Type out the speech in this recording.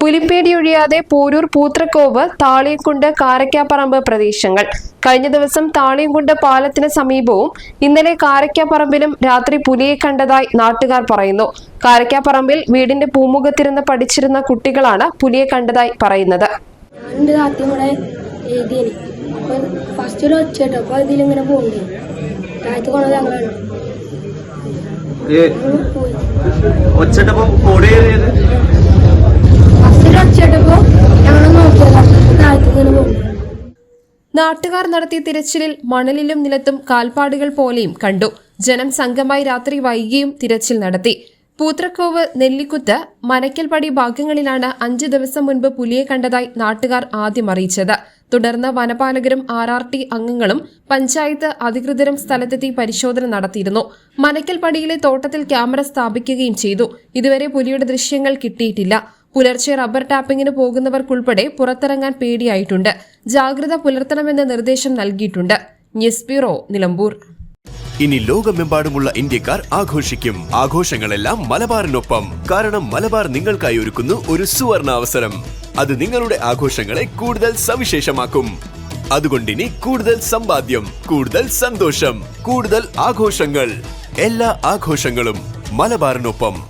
പുലിപ്പേടി ഒഴിയാതെ പോരൂർ പൂത്രക്കോവ് താളിയംകുണ്ട് കാരക്കാപ്പറമ്പ് പ്രദേശങ്ങൾ. കഴിഞ്ഞ ദിവസം താളിയംകുണ്ട് പാലത്തിന് സമീപവും ഇന്നലെ കാരക്കാപ്പറമ്പിലും രാത്രി പുലിയെ കണ്ടതായി നാട്ടുകാർ പറയുന്നു. കാരക്കാപ്പറമ്പിൽ വീടിന്റെ പൂമുഖത്തിരുന്ന് പഠിച്ചിരുന്ന കുട്ടികളാണ് പുലിയെ കണ്ടതായി പറയുന്നത്. ഫസ്റ്റ് ഒരു ഒച്ച കേട്ടോ അപ്പൊ ഇതിലിങ്ങനെ പോകുന്നു താഴത്ത് ഞങ്ങളാണ് ഒച്ചട്ടപ്പം ഓടിയത് ഫസ്റ്റ് ഒരു ഒച്ച കേട്ടപ്പോ ഞങ്ങൾ നോക്കിയതാ താഴത്ത് ഇങ്ങനെ പോകുന്നു നാട്ടുകാർ നടത്തിയ തിരച്ചിലിൽ മണലിലും നിലത്തും കാൽപ്പാടുകൾ പോലെയും കണ്ടു. ജനം സംഘമായി രാത്രി വൈകിയും തിരച്ചിൽ നടത്തി. പൂത്രക്കോവ് നെല്ലിക്കുത്ത് മനക്കൽപടി ഭാഗങ്ങളിലാണ് അഞ്ചു ദിവസം മുൻപ് പുലിയെ കണ്ടതായി നാട്ടുകാർ ആദ്യം അറിയിച്ചത്. തുടർന്ന് വനപാലകരും ആർ ആർ ടി അംഗങ്ങളും പഞ്ചായത്ത് അധികൃതരും സ്ഥലത്തെത്തി പരിശോധന നടത്തിയിരുന്നു. മനക്കൽപടിയിലെ തോട്ടത്തിൽ ക്യാമറ സ്ഥാപിക്കുകയും ചെയ്തു. ഇതുവരെ പുലിയുടെ ദൃശ്യങ്ങൾ കിട്ടിയിട്ടില്ല. പുലർച്ചെ റബ്ബർ ടാപ്പിംഗിന് പോകുന്നവർക്കുൾപ്പെടെ പുറത്തിറങ്ങാൻ പേടിയായിട്ടുണ്ട്. ജാഗ്രത പുലർത്തണമെന്ന് നിർദ്ദേശം നൽകിയിട്ടുണ്ട്. News bureau Nilambur. ഇനി ലോകമെമ്പാടുമുള്ള ഇന്ത്യക്കാർ ആഘോഷിക്കും. ആഘോഷങ്ങളെല്ലാം മലബാറിനൊപ്പം. കാരണം മലബാർ നിങ്ങൾക്കായി ഒരുക്കുന്നു ഒരു സുവർണ അവസരം അത് നിങ്ങളുടെ ആഘോഷങ്ങളെ കൂടുതൽ സവിശേഷമാക്കും. അതുകൊണ്ട് ഇനി കൂടുതൽ സമ്പാദ്യം കൂടുതൽ സന്തോഷം കൂടുതൽ ആഘോഷങ്ങൾ. എല്ലാ ആഘോഷങ്ങളും മലബാറിനൊപ്പം.